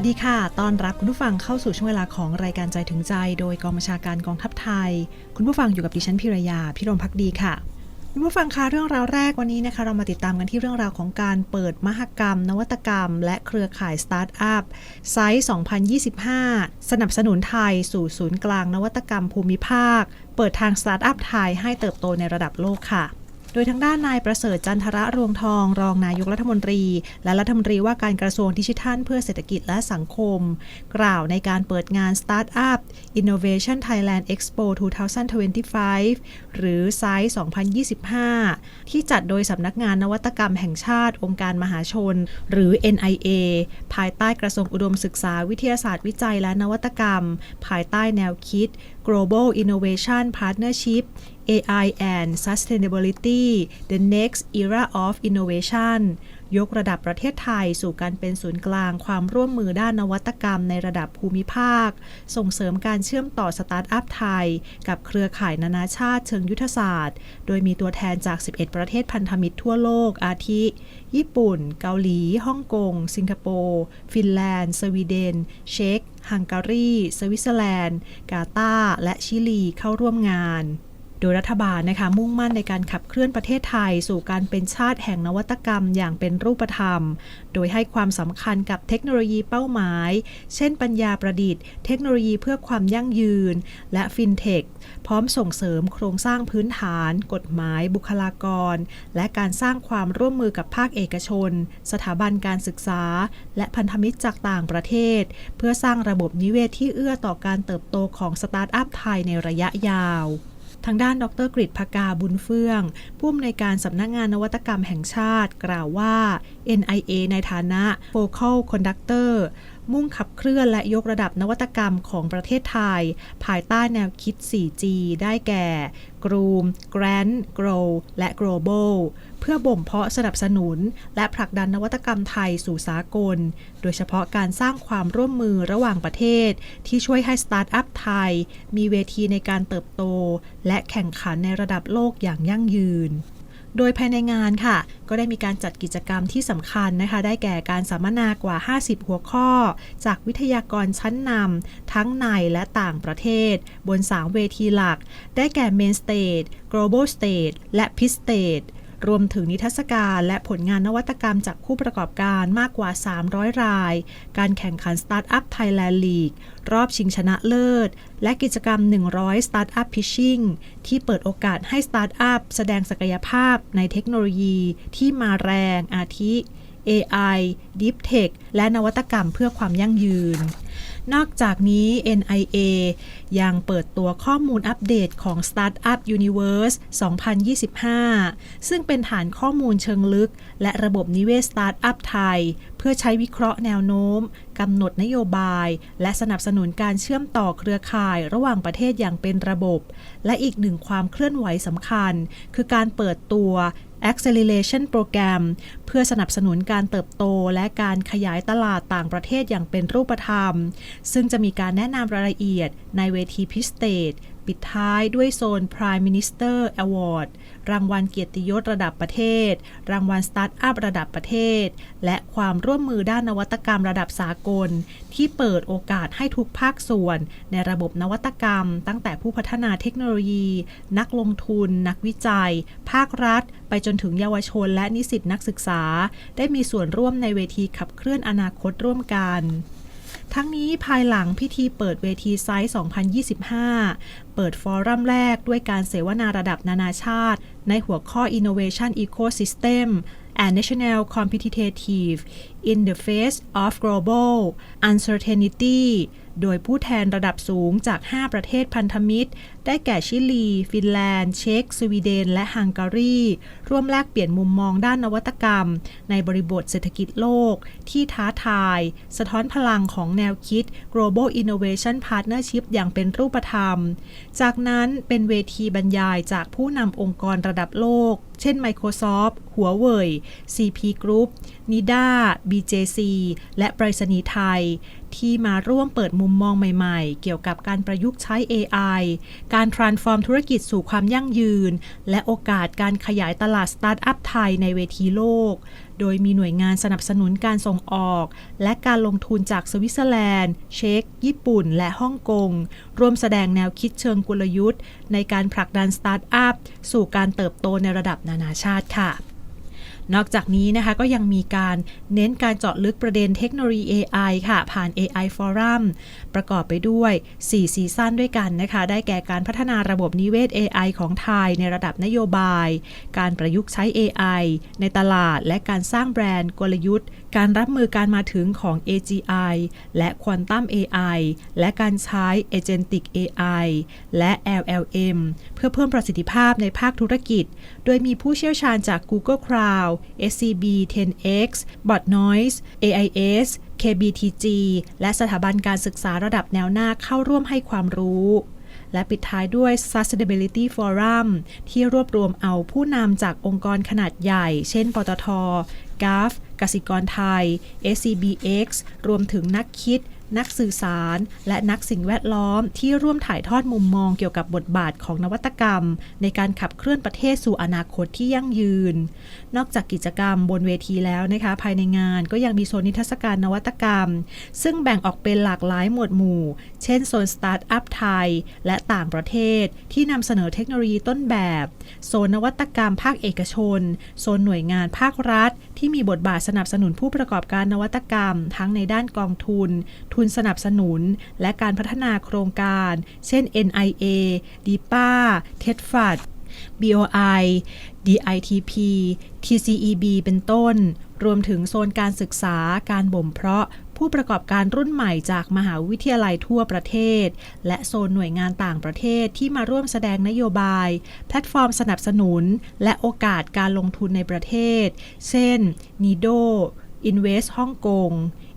วัสดีค่ะ ตอนรับคุณผู้ฟังเข้าสู่ช่วงเวลาของรายการใจถึงใจ โดยกองบัญชาการกองทัพไทย คุณผู้ฟังอยู่กับดิฉันพิรยา พิรมพักดีค่ะ คุณผู้ฟังคะเรื่องราวแรกวันนี้นะคะ เรามาติดตามกันที่เรื่องราวของการเปิดมหกรรม นวัตกรรม และเครือข่ายสตาร์ทอัพไซส์2025 สนับสนุนไทยสู่ศูนย์กลางนวัตกรรมภูมิภาค เปิดทางสตาร์ทอัพไทยให้เติบโตในระดับโลกค่ะ ดยทางด้านนายประเสริฐจันทระรวงทอง รองนายกรัฐมนตรี และรัฐมนตรีว่าการกระทรวงดิจิทัล เพื่อเศรษฐกิจและสังคม กล่าวในการเปิดงาน Startup Innovation Thailand Expo 2025 หรือ SIZE 2025 ที่จัดโดยสำนักงานนวัตกรรมแห่งชาติ องค์การมหาชน หรือ NIA ภายใต้กระทรวงอุดมศึกษาวิทยาศาสตร์วิจัยและนวัตกรรม ภายใต้แนวคิด Global Innovation Partnership AI and Sustainability the next era of innovation ยกระดับประเทศไทยสู่การเป็นศูนย์กลางความร่วมมือด้านนวัตกรรมในระดับภูมิภาค ส่งเสริมการเชื่อมต่อสตาร์ทอัพไทย กับเครือข่ายนานาชาติเชิงยุทธศาสตร์ โดยมีตัวแทนจาก 11 ประเทศพันธมิตรทั่วโลก อาทิ ญี่ปุ่น เกาหลี ฮ่องกง สิงคโปร์ ฟินแลนด์ สวีเดน เช็กฮังการี สวิตเซอร์แลนด์ กาตาร์และชิลีเข้าร่วมงาน โดยรัฐบาลนะคะมุ่งมั่นในการขับเคลื่อนประเทศไทย สู่การเป็นชาติแห่งนวัตกรรมอย่างเป็นรูปธรรม โดยให้ความสำคัญกับเทคโนโลยีเป้าหมาย เช่นปัญญาประดิษฐ์ เทคโนโลยีเพื่อความยั่งยืน และฟินเทค พร้อมส่งเสริมโครงสร้างพื้นฐาน กฎหมาย บุคลากร และการสร้างความร่วมมือกับภาคเอกชน สถาบันการศึกษา และพันธมิตรจากต่างประเทศ เพื่อสร้างระบบนิเวศที่เอื้อต่อการเติบโตของสตาร์ทอัพไทยในระยะยาว ทางด้านดรกฤษภกาบุญเฟื่องผู้อำนวยการสำนักงงานนวัตกรรมแห่งชาติ กล่าวว่า NIA ในฐานะ Focal Conductor มุ่งขับเคลื่อนและยกระดับนวัตกรรมของประเทศไทย ภายใต้แนวคิด 4G ได้แก่ Groom Grant Grow และ Global เพื่อบ่มเพาะสนับสนุน และผลักดันนวัตกรรมไทยสู่สากล โดยเฉพาะการสร้างความร่วมมือระหว่างประเทศ ที่ช่วยให้สตาร์ทอัพไทย มีเวทีในการเติบโต และแข่งขันในระดับโลกอย่างยั่งยืนโดยภายในงานค่ะ ก็ได้มีการจัดกิจกรรมที่สำคัญนะคะ ได้แก่การสัมมนากว่า 50 หัวข้อ จากวิทยากรชั้นนำทั้งในและต่างประเทศ บน 3 เวทีหลัก ได้แก่ Main Stage Global Stage และ Pitch Stage รวมถึงนิทรรศการและผลงานนวัตกรรมจากผู้ประกอบการมากกว่า 300 ราย การแข่งขัน Startup Thailand League รอบชิงชนะเลิศ และกิจกรรม 100 Startup Pitching ที่เปิดโอกาสให้ Startup แสดงศักยภาพในเทคโนโลยีที่มาแรงอาทิ AI Deep Tech และนวัตกรรมเพื่อความยั่งยืน นอกจากนี้ NIA ยังเปิดตัวข้อมูลอัปเดตของ Startup Universe 2025 ซึ่งเป็นฐานข้อมูลเชิงลึก และระบบนิเวศสตาร์ทอัพไทย เพื่อใช้วิเคราะห์แนวโน้มกำหนดนโยบาย และสนับสนุนการเชื่อมต่อเครือข่ายระหว่างประเทศอย่างเป็นระบบ และอีกหนึ่งความเคลื่อนไหวสำคัญ คือการเปิดตัว Acceleration Program เพื่อสนับสนุนการเติบโตและการขยายตลาดต่างประเทศอย่างเป็นรูปธรรม ซึ่งจะมีการแนะนำรายละเอียดในเวทีพิสเตท ปิดท้ายด้วยโซน Prime Minister Award รางวัลเกียรติยศระดับประเทศ รางวัลสตาร์ทอัพระดับประเทศ และความร่วมมือด้านนวัตกรรมระดับสากล ที่เปิดโอกาสให้ทุกภาคส่วน ในระบบนวัตกรรม ตั้งแต่ผู้พัฒนาเทคโนโลยี นักลงทุน นักวิจัย ภาครัฐ ไปจนถึงเยาวชนและนิสิตนักศึกษา ได้มีส่วนร่วมในเวทีขับเคลื่อนอนาคตร่วมกัน ทั้งนี้ภายหลังพิธีเปิดเวทีไซส์2025 เปิดฟอรัมแรกด้วยการเสวนาระดับนานาชาติ ในหัวข้อ Innovation Ecosystem and National Competitive in the Face of Global Uncertainty โดยผู้แทนระดับสูงจาก 5 ประเทศพันธมิตร ได้แก่ชิลี ฟินแลนด์ เช็กสวีเดน และฮังการี ร่วมแลกเปลี่ยนมุมมองด้านนวัตกรรม ในบริบทเศรษฐกิจโลก ที่ท้าทาย สะท้อนพลังของแนวคิด Global Innovation Partnership อย่างเป็นรูปธรรม จากนั้นเป็นเวทีบรรยายจากผู้นำองค์กรระดับโลก เช่น Microsoft หัวเว่ย CP Group นิด้า BJC และไปรษณีย์ไทย ที่มาร่วมเปิดมุมมองใหม่ๆ เกี่ยวกับการประยุกต์ใช้ AI การ transform ธุรกิจสู่ความยั่งยืน และโอกาสการขยายตลาดสตาร์ทอัพไทยในเวทีโลก โดยมีหน่วยงานสนับสนุนการส่งออก และการลงทุนจากสวิตเซอร์แลนด์ เช็กญี่ปุ่น และฮ่องกง ร่วมแสดงแนวคิดเชิงกลยุทธ์ ในการผลักดันสตาร์ทอัพสู่การเติบโตในระดับนานาชาติค่ะ นอกจากนี้นะคะก็ยังมีการเน้นการเจาะลึกประเด็นเทคโนโลยี AI ค่ะ ผ่าน AI Forum ประกอบไปด้วย 4 ซีซั่นด้วยกันนะคะ ได้แก่การพัฒนาระบบนิเวศ AI ของไทยในระดับนโยบาย การประยุกต์ใช้ AI ในตลาด และการสร้างแบรนด์กลยุทธ์ การรับมือการมาถึงของ AGI และ Quantum AI และการใช้ Agentic AI และ LLM เพื่อเพิ่มประสิทธิภาพในภาคธุรกิจ โดยมีผู้เชี่ยวชาญจาก Google Cloud SCB 10X Bot Noise AIS KBTG และสถาบันการศึกษาระดับแนวหน้าเข้าร่วมให้ความรู้และปิดท้ายด้วย Sustainability Forum ที่รวบรวมเอาผู้นำจากองค์กรขนาดใหญ่ เช่น ปตท g a f กสิกรไทย SCBX รวมถึงนักคิด นักสื่อสาร และนักสิ่งแวดล้อมที่ร่วมถ่ายทอดมุมมองเกี่ยวกับบทบาทของนวัตกรรม ในการขับเคลื่อนประเทศสู่อนาคตที่ยั่งยืน นอกจากกิจกรรมบนเวทีแล้วนะคะภายในงานก็ยังมีโซนนิทรรศการนวัตกรรม ซึ่งแบ่งออกเป็นหลากหลายหมวดหมู่เช่นโซนสตาร์ทอัพไทย และต่างประเทศที่นำเสนอเทคโนโลยีต้นแบบ โซนนวัตกรรมภาคเอกชน โซนหน่วยงานภาครัฐ ที่มีบทบาทสนับสนุนผู้ประกอบการนวัตกรรม ทั้งในด้านกองทุน ทุนสนับสนุน และการพัฒนาโครงการ เช่น NIA DIPA TEDFAD BOI DITP TCEB เป็นต้น รวมถึงโซนการศึกษา การบ่มเพาะ ผู้ประกอบการรุ่นใหม่จากมหาวิทยาลัยทั่วประเทศ และโซนหน่วยงานต่างประเทศที่มาร่วมแสดงนโยบาย แพลตฟอร์มสนับสนุน และโอกาสการลงทุนในประเทศ เช่น NIDO Invest ฮ่องกง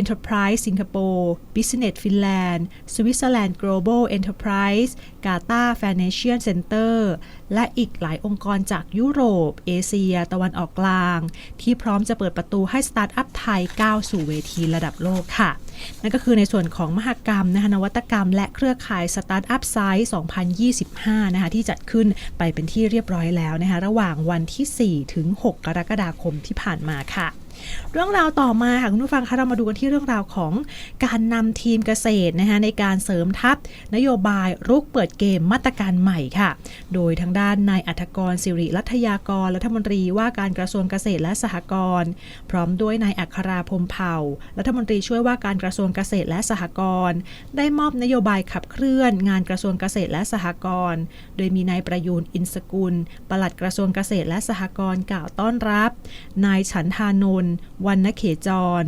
Enterprise Singapore Business Finland Switzerland Global Enterprise Qatar Financial Center และอีกหลายองค์กรจากยุโรป เอเชีย ตะวันออกกลาง ที่พร้อมจะเปิดประตูให้สตาร์ทอัพไทยก้าวสู่เวทีระดับโลกค่ะ นั่นก็คือในส่วนของมหกรรมนะคะนวัตกรรม และเครือข่ายสตาร์ทอัพไซส์2025 นะคะที่จัดขึ้นไปเป็นที่เรียบร้อยแล้วนะคะระหว่างวันที่ 4 ถึง 6 กรกฎาคมที่ผ่านมาค่ะ เรื่องราวต่อมาค่ะคุณผู้ฟังคะเรามาดูกันที่เรื่องราวของการนำทีมเกษตรนะคะในการเสริมทัพ นโยบายรุกเปิดเกมมาตรการใหม่ค่ะ โดยทางด้านนายอัธกรสิริรัตยากรรัฐมนตรีว่าการกระทรวงเกษตรและสหกรณ์พร้อมด้วยนายอัคราพรมเผ่า รัฐมนตรีช่วยว่าการกระทรวงเกษตรและสหกรณ์ได้มอบนโยบายขับเคลื่อน งานกระทรวงเกษตรและสหกรณ์โดยมีนายประยูนอินสกุลปลัดกระทรวงเกษตรและสหกรณ์กล่าวต้อนรับ นายฉันทานนท์วันนเขจร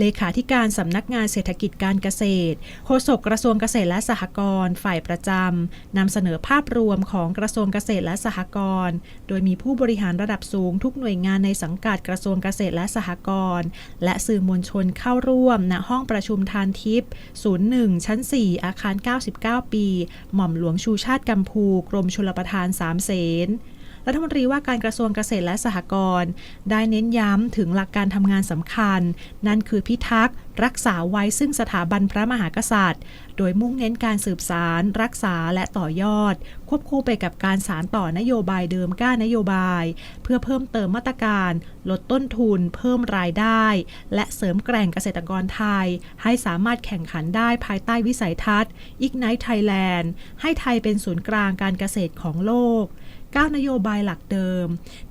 เลขาธิการสำนักงานเศรษฐกิจการเกษตรโฆษกกระทรวงเกษตรและสหกรณ์ฝ่ายประจำนำเสนอภาพรวมของกระทรวงเกษตรและสหกรณ์โดยมีผู้บริหารระดับสูงทุกหน่วยงานในสังกัดกระทรวงเกษตรและสหกรณ์และสื่อมวลชนเข้าร่วมณห้องประชุมทานทิพย์01 ชั้น 4 อาคาร 99 ปี หม่อมหลวงชูชาติกัมพูกรมชลประทานสามเสน รัฐมนตรีว่าการกระทรวงเกษตรและสหกรณ์ได้เน้นย้ำถึงหลักการทำงานสำคัญ นั่นคือพิทักษ์รักษาไว้ซึ่งสถาบันพระมหากษัตริย์ โดยมุ่งเน้นการสืบสาร รักษาและต่อยอด ควบคู่ไปกับการสารต่อนโยบายเดิมก้านโยบาย เพื่อเพิ่มเติมมาตรการ ลดต้นทุน เพิ่มรายได้ และเสริมแกร่งเกษตรกรไทย ให้สามารถแข่งขันได้ภายใต้วิสัยทัศน์ Ignite Thailand ให้ไทยเป็นศูนย์กลางการเกษตรของโลก 9 นโยบายหลักเดิม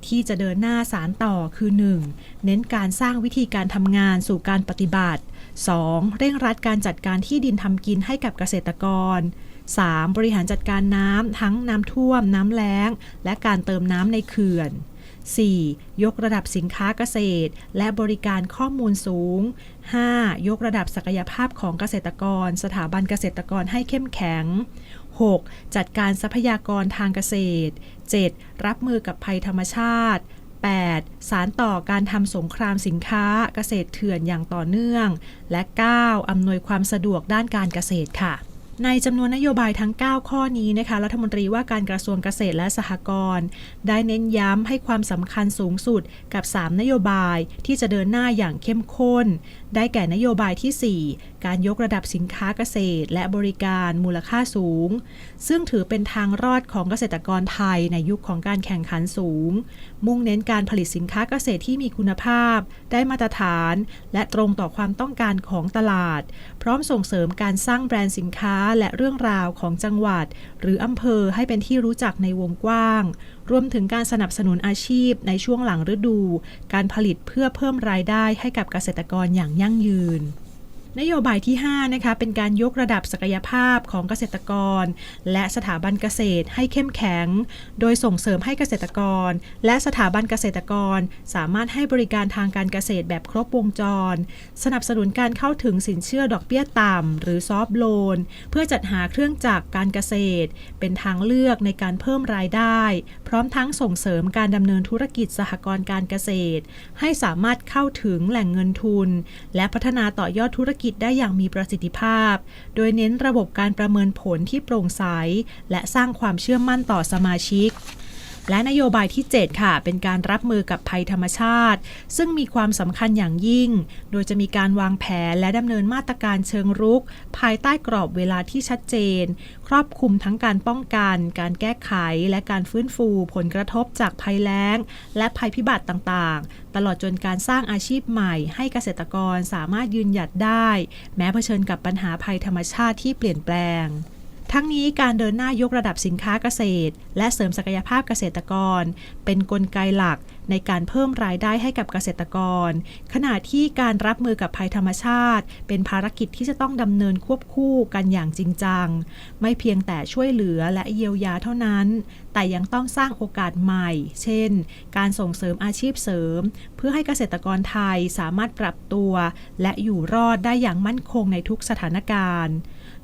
ที่จะเดินหน้าสารต่อคือ 1. เน้นการสร้างวิธีการทำงานสู่การปฏิบัติ 2. เร่งรัดการจัดการที่ดินทำกินให้กับเกษตรกร 3. บริหารจัดการน้ำทั้งน้ำท่วม น้ำแล้ง และการเติมน้ำในเขื่อน 4. ยกระดับสินค้าเกษตร และบริการข้อมูลสูง 5. ยกระดับศักยภาพของเกษตรกร สถาบันเกษตรกรให้เข้มแข็ง 6. จัดการทรัพยากรทางเกษตร 7. รับมือกับภัยธรรมชาติ 8. สารต่อการทำสงครามสินค้าเกษตรเถื่อนอย่างต่อเนื่อง และ 9. อำนวยความสะดวกด้านการเกษตรค่ะ ในจำนวนนโยบายทั้ง 9 ข้อนี้นะคะรัฐมนตรีว่าการกระทรวงเกษตรและสหกรณ์ได้เน้นย้ำให้ความสำคัญสูงสุดกับ 3 นโยบายที่จะเดินหน้าอย่างเข้มข้น ได้แก่นโยบายที่ 4 การยกระดับสินค้าเกษตร และบริการมูลค่าสูง ซึ่งถือเป็นทางรอดของเกษตรกรไทยในยุคของการแข่งขันสูง มุ่งเน้นการผลิตสินค้าเกษตรที่มีคุณภาพ ได้มาตรฐาน และตรงต่อความต้องการของตลาด พร้อมส่งเสริมการสร้างแบรนด์สินค้าและเรื่องราวของจังหวัด หรืออำเภอให้เป็นที่รู้จักในวงกว้าง รวมถึงการสนับสนุนอาชีพในช่วงหลังฤดู การผลิตเพื่อเพิ่มรายได้ให้กับเกษตรกรอย่างยั่งยืน นโยบายที่5นะคะเป็นการยกระดับศักยภาพของเกษตรกร และสถาบันเกษตรให้เข้มแข็ง โดยส่งเสริมให้เกษตรกร และสถาบันเกษตรกร สามารถให้บริการทางการเกษตรแบบครบวงจร สนับสนุนการเข้าถึงสินเชื่อดอกเบี้ยต่ำหรือซอฟโลน เพื่อจัดหาเครื่องจักรการเกษตร เป็นทางเลือกในการเพิ่มรายได้ พร้อมทั้งส่งเสริมการดำเนินธุรกิจสหกรณ์การเกษตร ให้สามารถเข้าถึงแหล่งเงินทุน และพัฒนาต่อยอดธุรกิจได้อย่างมีประสิทธิภาพ โดยเน้นระบบการประเมินผลที่โปร่งใส และสร้างความเชื่อมั่นต่อสมาชิก และนโยบายที่ 7 ค่ะ เป็นการรับมือกับภัยธรรมชาติ ซึ่งมีความสำคัญอย่างยิ่ง โดยจะมีการวางแผนและดำเนินมาตรการเชิงรุก ภายใต้กรอบเวลาที่ชัดเจน ครอบคลุมทั้งการป้องกัน การแก้ไข และการฟื้นฟู ผลกระทบจากภัยแล้ง และภัยพิบัติต่างๆ ตลอดจนการสร้างอาชีพใหม่ ให้เกษตรกรสามารถยืนหยัดได้ แม้เผชิญกับปัญหาภัยธรรมชาติที่เปลี่ยนแปลง ทั้งนี้การเดินหน้ายกระดับสินค้าเกษตร และเสริมศักยภาพเกษตรกร เป็นนกลไกหลักในการเพิ่มรายได้ให้กับเกษตรกร ขณะที่การรับมือกับภัยธรรมชาติ เป็นภารกิจที่จะต้องดำเนินควบคู่กันอย่างจริงจัง ไม่เพียงแต่ช่วยเหลือและเยียวยาเท่านั้น แต่ยังต้องสร้างโอกาสใหม่ เช่น การส่งเสริมอาชีพเสริม เพื่อให้เกษตรกรไทยสามารถปรับตัว และอยู่รอดได้อย่างมั่นคงในทุกสถานการณ์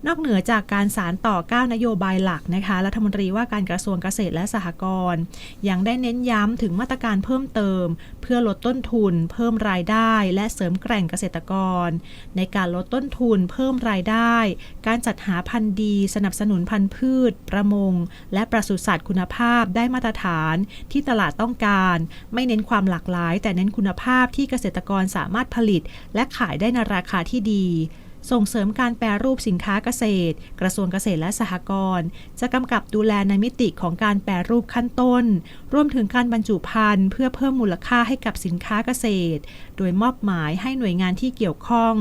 นอกเหนือจากการสารต่อ 9 นโยบายหลักนะคะ รัฐมนตรีว่าการกระทรวงเกษตรและสหกรณ์ยังได้เน้นย้ำถึงมาตรการเพิ่มเติม เพื่อลดต้นทุน เพิ่มรายได้ และเสริมแกร่งเกษตรกร ในการลดต้นทุน เพิ่มรายได้ การจัดหาพันธุ์ดี สนับสนุนพันธุ์พืช ประมง และปศุสัตว์คุณภาพได้มาตรฐานที่ตลาดต้องการ ไม่เน้นความหลากหลาย แต่เน้นคุณภาพที่เกษตรกรสามารถผลิต และขายได้ในราคาที่ดี ส่งเสริมการแปรรูปสินค้าเกษตร กระทรวงเกษตรและสหกรณ์จะกำกับดูแลในมิติของการแปรรูปขั้นต้น รวมถึงการบรรจุภัณฑ์เพื่อเพิ่มมูลค่าให้กับสินค้าเกษตร โดยมอบหมายให้หน่วยงานที่เกี่ยวข้อง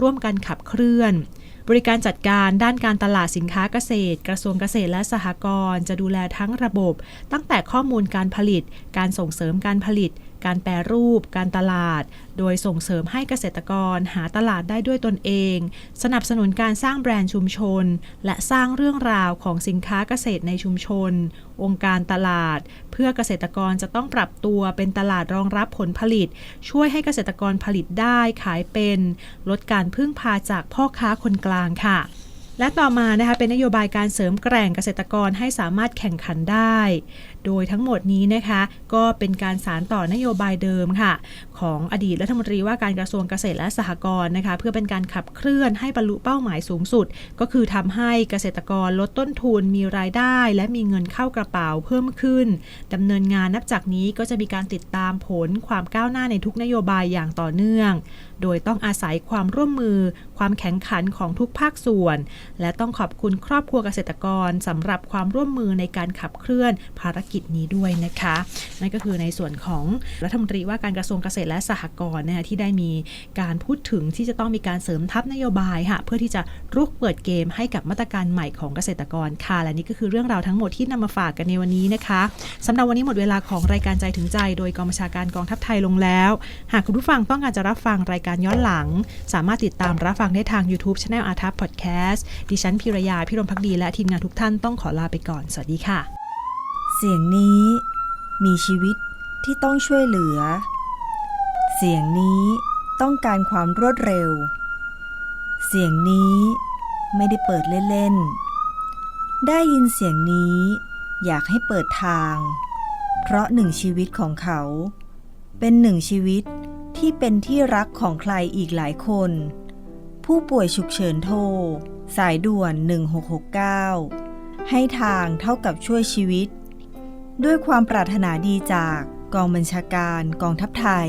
ร่วมกันขับเคลื่อนบริการจัดการด้านการตลาดสินค้าเกษตร กระทรวงเกษตรและสหกรณ์จะดูแลทั้งระบบ ตั้งแต่ข้อมูลการผลิต การส่งเสริมการผลิต การแปรรูป การตลาด โดยส่งเสริมให้เกษตรกรหาตลาดได้ด้วยตนเอง สนับสนุนการสร้างแบรนด์ชุมชน และสร้างเรื่องราวของสินค้าเกษตรในชุมชน องค์การตลาด เพื่อเกษตรกรจะต้องปรับตัวเป็นตลาดรองรับผลผลิต ช่วยให้เกษตรกรผลิตได้ขายเป็น ลดการพึ่งพาจากพ่อค้าคนกลางค่ะ และต่อมานะคะเป็นนโยบายการเสริมแกร่งเกษตรกรให้สามารถแข่งขันได้ โดยทั้งหมดนี้นะคะก็เป็นการสารต่อนโยบายเดิมค่ะ ของอดีตรัฐมนตรีว่าการกระทรวงเกษตรและสหกรณ์นะคะเพื่อเป็นการขับเคลื่อนให้บรรลุเป้าหมายสูงสุด ก็คือทำให้เกษตรกรลดต้นทุนมีรายได้ และมีเงินเข้ากระเป๋าเพิ่มขึ้นดำเนินงานนับจากนี้ก็จะมีการติดตามผลความก้าวหน้าในทุกนโยบายอย่างต่อเนื่อง โดยต้องอาศัยความร่วมมือ ความแข็งขันของทุกภาคส่วนและต้องขอบคุณครอบครัวเกษตรกรสำหรับความร่วมมือในการขับเคลื่อนภารกิจนี้ด้วยนะคะ นั่นก็คือในส่วนของรัฐมนตรีว่าการกระทรวงเกษตรและสหกรณ์นะคะที่ได้มีการพูดถึงที่จะต้องมีการเสริมทัพนโยบายค่ะเพื่อที่จะรุกเปิดเกมให้กับมาตรการใหม่ของเกษตรกรค่ะ และนี่ก็คือเรื่องราวทั้งหมดที่นำมาฝากกันในวันนี้นะคะสำหรับวันนี้หมดเวลาของรายการใจถึงใจ โดยกองบัญชาการกองทัพไทยลงแล้ว หากคุณผู้ฟังต้องการจะรับฟังรายการย้อนหลัง สามารถติดตามรับฟังได้ทาง YouTube Channel อาทัพพอดแคสต์ดิฉันพิรยาพิรมพักดีและทีมงานทุกท่านต้องขอลาไปก่อน สวัสดีค่ะ เสียงนี้ มีชีวิตที่ต้องช่วยเหลือ เสียงนี้ต้องการความรวดเร็ว เสียงนี้ไม่ได้เปิดเล่นๆ ได้ยินเสียงนี้อยากให้เปิดทาง เพราะหนึ่งชีวิตของเขา เป็นหนึ่งชีวิตที่เป็นที่รักของใครอีกหลายคน ผู้ป่วยฉุกเฉินโทร สายด่วน 1669 ให้ทางเท่ากับช่วยชีวิต ด้วยความปรารถนาดีจากกองบัญชาการกองทัพไทย